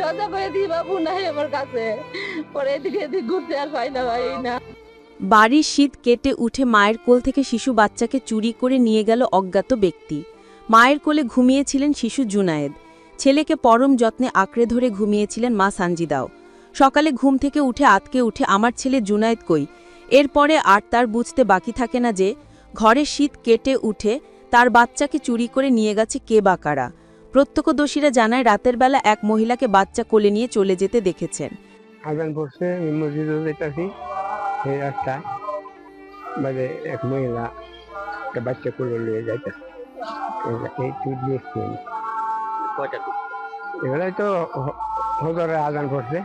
করে দিই বাবু, নাই আমার কাছে। পরে এদিকে এদিক ঘুরতে আর পাই না ভাই, না। বাড়ির শীত কেটে উঠে মায়ের কোল থেকে শিশু বাচ্চাকে চুরি করে নিয়ে গেল অজ্ঞাত ব্যক্তি। মায়ের কোলে ঘুমিয়েছিলেন শিশু জুনায়েদ। ছেলেকে পরম যত্নে আঁকড়ে ধরে ঘুমিয়েছিলেন মা সানজিদাও। সকালে ঘুম থেকে উঠে আতকে উঠে, আমার ছেলে জুনায়েদ কই? এরপরে আর তার বুঝতে বাকি থাকে না যে, ঘরে শীত কেটে উঠে তার বাচ্চাকে চুরি করে নিয়ে গেছে কে বা কারা। প্রত্যক্ষদর্শীরা জানায় রাতের বেলা এক মহিলাকে বাচ্চা কোলে নিয়ে চলে যেতে দেখেছেন। আজান পড়ছে আমি যেতেছি সেই রাস্তায়। মানে এক মহিলা একটা বাচ্চা করে নিয়ে যাইতেছে। এই তুই দেখছি আমি। তো হ- হজরের আজান পড়ছে।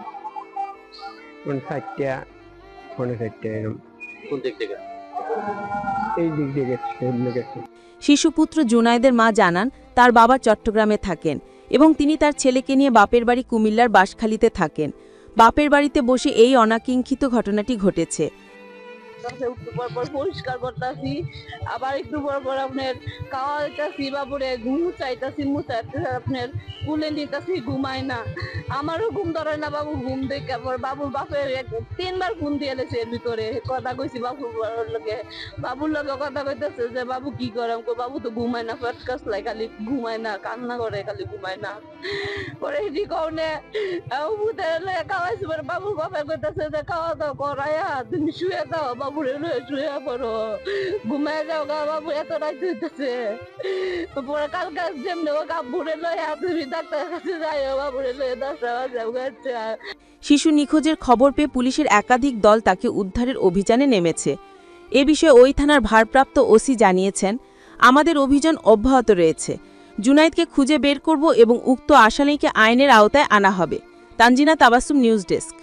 কোন চারটা পনেরো চারটা এরকম কোন দিক থেকে? শিশুপুত্র জুনায়দের মা জানান, তার বাবা চট্টগ্রামে থাকেন এবং তিনি তার ছেলেকে নিয়ে বাপের বাড়ি কুমিল্লার বাঁশখালীতে থাকেন। বাপের বাড়িতে বসে এই অনাকিঙ্ক্ষিত ঘটনাটি ঘটেছে। তারপরে একটু পর পর পরিষ্কার করতেছি। আবার একটু পর পর আপনার খাওয়া খাওয়াইতেছি বাবুরে ঘুম চাইতাছি মুচাইতে আপনার কুলে নিতেছি, ঘুমায় না। আমারও ঘুম ধরে না বাবু, ঘুম দেখে বাবুর বাপের তিনবার ঘুম দিয়ে এলেছে এর ভিতরে। কথা কইছি বাবুর লগে। বাবুর লগে কথা কইতেছে যে, বাবু কি করে? আমি বাবু তো ঘুমায় না পেট লাই, খালি ঘুমায় না, কান্না করে, খালি ঘুমায় না। পরে এটি কৌনে বাবুর বাপের কইতেছে যে, খাওয়া দাওয়া করাইয়া তুমি শুয়ে দাও। বাবুর পড়ো ঘুমায় যাও গা বাবু, এত রাত হইতেছে পরে যেমনি ও লইয়া তুমি ডাক্তার কাছে যাইও বাবুরে লইয়া দশটা শিশু নিখোঁজের খবর পেয়ে পুলিশের একাধিক দল তাকে উদ্ধারের অভিযানে নেমেছে। এ বিষয়ে ওই থানার ভারপ্রাপ্ত ওসি জানিয়েছেন, আমাদের অভিযান অব্যাহত রয়েছে। জুনাইদকে খুঁজে বের করব এবং উক্ত আসামিকে আইনের আওতায় আনা হবে। Tanjina Tabassum news desk.